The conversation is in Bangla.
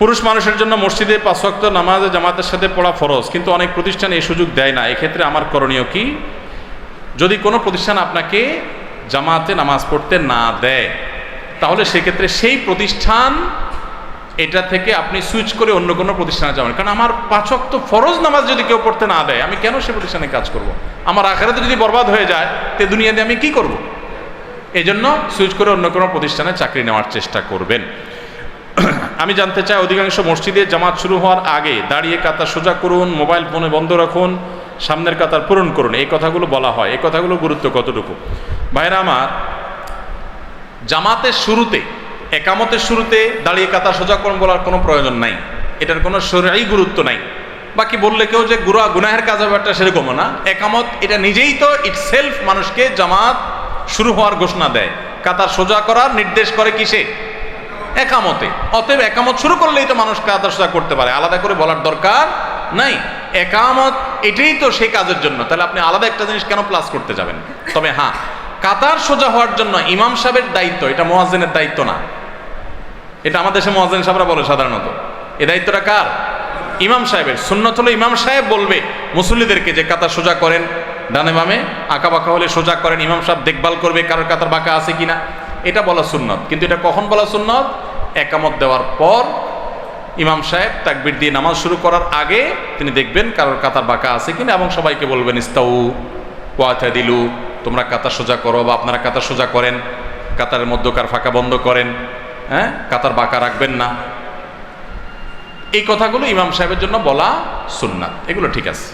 পুরুষ মানুষের জন্য মসজিদে পাঁচ ওয়াক্ত নামাজে জামাতের সাথে পড়া ফরজ, কিন্তু অনেক প্রতিষ্ঠান এই সুযোগ দেয় না এক্ষেত্রে আমার করণীয় কি যদি কোনো প্রতিষ্ঠান আপনাকে জামাতে নামাজ পড়তে না দেয়, তাহলে সেক্ষেত্রে সেই প্রতিষ্ঠান এটা থেকে আপনি সুইচ করে অন্য কোনো প্রতিষ্ঠানে যাবেন কারণ আমার পাচক তো ফরজ নামাজ যদি কেউ পড়তে না দেয়, আমি কেন সে প্রতিষ্ঠানে কাজ করব। আমার আখেরাতে যদি বরবাদ হয়ে যায়, তে দুনিয়াতে আমি কি করব। এই জন্য সুইচ করে অন্য কোনো প্রতিষ্ঠানে চাকরি নেওয়ার চেষ্টা করবেন আমি জানতে চাই, অধিকাংশ মসজিদে জামাত শুরু হওয়ার আগে দাঁড়িয়ে কাতার সোজা করুন, মোবাইল ফোনে বন্ধ রাখুন, সামনের কাতার পূরণ করুন। এই কথাগুলো বলা হয়। এই কথাগুলো গুরুত্ব কতটুকু? ভাইরা আমার, জামাতের শুরুতে, একামতের শুরুতে দাঁড়িয়ে কাতার সোজা করুন বলার কোনো প্রয়োজন নাই। এটার কোনো শরীরই গুরুত্ব নাই। বাকি বললে কেউ যে গুড়া গুনাহের কাজ একটা সেরকমও না। একামত, এটা নিজেই তো ইটসেলফ মানুষকে জামাত শুরু হওয়ার ঘোষণা দেয়। কাতার সোজা করার নির্দেশ করে কিসে? একামতে। অতএব একামত শুরু করলেই তো মানুষ কাতার সোজা করতে পারে। আলাদা করে বলার দরকার নাই। একামত, এটাই তো সেই কাজের জন্য। তাহলে আপনি আলাদা একটা জিনিস কেন প্লাস করতে যাবেন? তবে হ্যাঁ কাতার সোজা হওয়ার জন্য ইমাম সাহেবের দায়িত্ব, এটা মোয়াজ্জেনের দায়িত্ব না। এটা আমাদের দেশে মোয়াজ্জেন সাহেবরা বলে সাধারণত। এ দায়িত্বটা কার? ইমাম সাহেবের। সুন্নত হলো ইমাম সাহেব বলবে মুসল্লিদেরকে যে কাতার সোজা করেন, ডানে বামে আঁকা বাঁকা হলে সোজা করেন, ইমাম সাহেব দেখভাল করবে কারোর কাতার বাঁকা আছে কিনা। এটা বলা সুন্নত। কিন্তু এটা কখন বলা সুন্নত? একামত দেওয়ার পর ইমাম সাহেব তাকবির দিয়ে নামাজ শুরু করার আগে তিনি দেখবেন কারোর কাতার বাঁকা আছে কিনা এবং সবাইকে বলবেন, ইস্তাউ ওয়াথা দিলু তোমরা কাতার সোজা করো বা আপনারা কাতার সোজা করেন, কাতারের মধ্যকার ফাঁকা বন্ধ করেন হ্যাঁ কাতার বাঁকা রাখবেন না। এই কথাগুলো ইমাম সাহেবের জন্য বলা সুন্নাত, এগুলো ঠিক আছে।